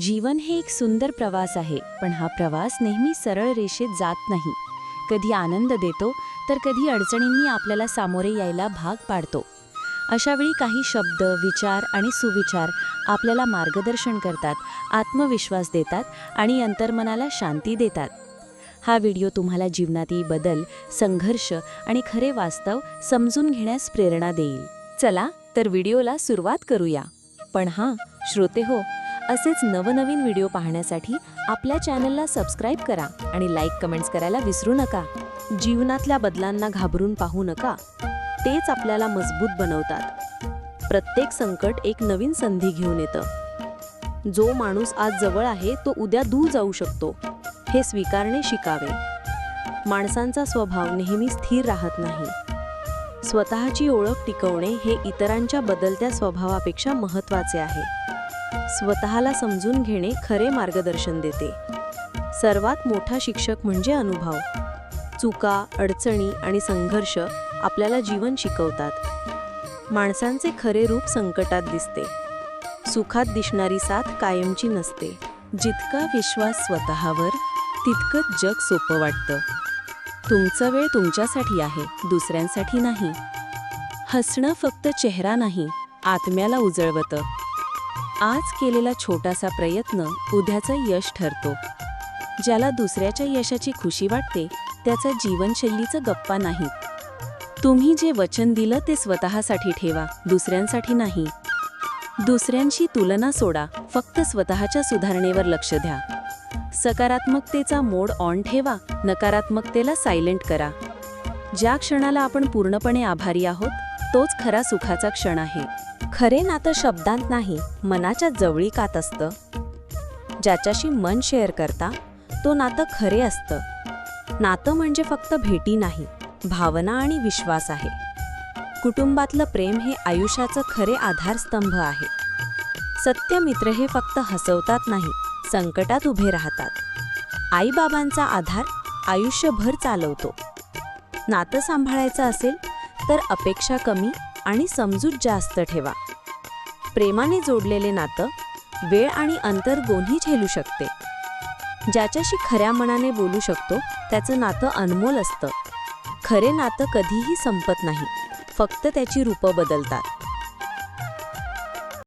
जीवन हे एक सुंदर प्रवास आहे पण हा प्रवास नेहमी सरळ रेषेत जात नाही. कधी आनंद देतो तर कधी अडचणींनी आपल्याला सामोरे यायला भाग पाडतो. अशावेळी काही शब्द विचार आणि सुविचार आपल्याला मार्गदर्शन करतात आत्मविश्वास देतात आणि अंतर्मनाला शांती देतात. हा व्हिडिओ तुम्हाला जीवनातील बदल संघर्ष आणि खरे वास्तव समजून घेण्यास प्रेरणा देईल. चला तर व्हिडिओला सुरुवात करूया. पण हां श्रोते हो असेच नवनवीन व्हिडिओ पाहण्यासाठी आपल्या चॅनलला सबस्क्राईब करा आणि लाईक कमेंट्स करायला विसरू नका. जीवनातल्या बदलांना घाबरून पाहू नका. तेच आपल्याला मजबूत बनवतात. प्रत्येक संकट एक नवीन संधी घेऊन येतं. जो माणूस आज जवळ आहे तो उद्या दूर जाऊ शकतो. हे स्वीकारणे शिकावे. माणसांचा स्वभाव नेहमी स्थिर राहत नाही. स्वतःची ओळख टिकवणे हे इतरांच्या बदलत्या स्वभावापेक्षा महत्त्वाचे आहे. स्वतःला समजून घेणे खरे मार्गदर्शन देते. सर्वात मोठा शिक्षक म्हणजे अनुभव. चुका अडचणी आणि संघर्ष आपल्याला जीवन शिकवतात. माणसांचे खरे रूप संकटात दिसते. सुखात दिसणारी साथ कायमची नसते. जितका विश्वास स्वतःवर तितकंच जग सोपं वाटतं. तुमचा वेळ तुमच्यासाठी आहे दुसऱ्यांसाठी नाही. हसणं फक्त चेहरा नाही आत्म्याला उजळवतं. आज केलेला छोटासा प्रयत्न उद्याचं यश ठरतो. ज्याला दुसऱ्याच्या यशाची खुशी वाटते त्याचा जीवनशैलीचं गप्पा नाहीत. तुम्ही जे वचन दिलं ते स्वतःसाठी ठेवा दुसऱ्यांसाठी नाही. दुसऱ्यांशी तुलना सोडा फक्त स्वतःच्या सुधारणेवर लक्ष द्या. सकारात्मकतेचा मोड ऑन ठेवा नकारात्मकतेला सायलेंट करा. ज्या क्षणाला आपण पूर्णपणे आभारी आहोत तोच खरा सुखाचा क्षण आहे. खरे नातं शब्दांत नाही मनाच्या जवळीकात असतं. ज्याच्याशी मन शेअर करता तो नातं खरे असतं. नातं म्हणजे फक्त भेटी नाही भावना आणि विश्वास आहे. कुटुंबातलं प्रेम हे आयुष्याचं खरे आधारस्तंभ आहे. सत्य मित्र हे फक्त हसवतात नाही संकटात उभे राहतात. आईबाबांचा आधार आयुष्यभर चालवतो. नातं सांभाळायचं असेल तर अपेक्षा कमी आणि समजूत जास्त ठेवा. प्रेमाने जोडलेले नातं वेळ आणि अंतर दोन्ही झेलू शकते. ज्याच्याशी खऱ्या मनाने बोलू शकतो त्याचं नातं अनमोल असतं. खरे नातं कधीही संपत नाही फक्त त्याची रूपं बदलतात.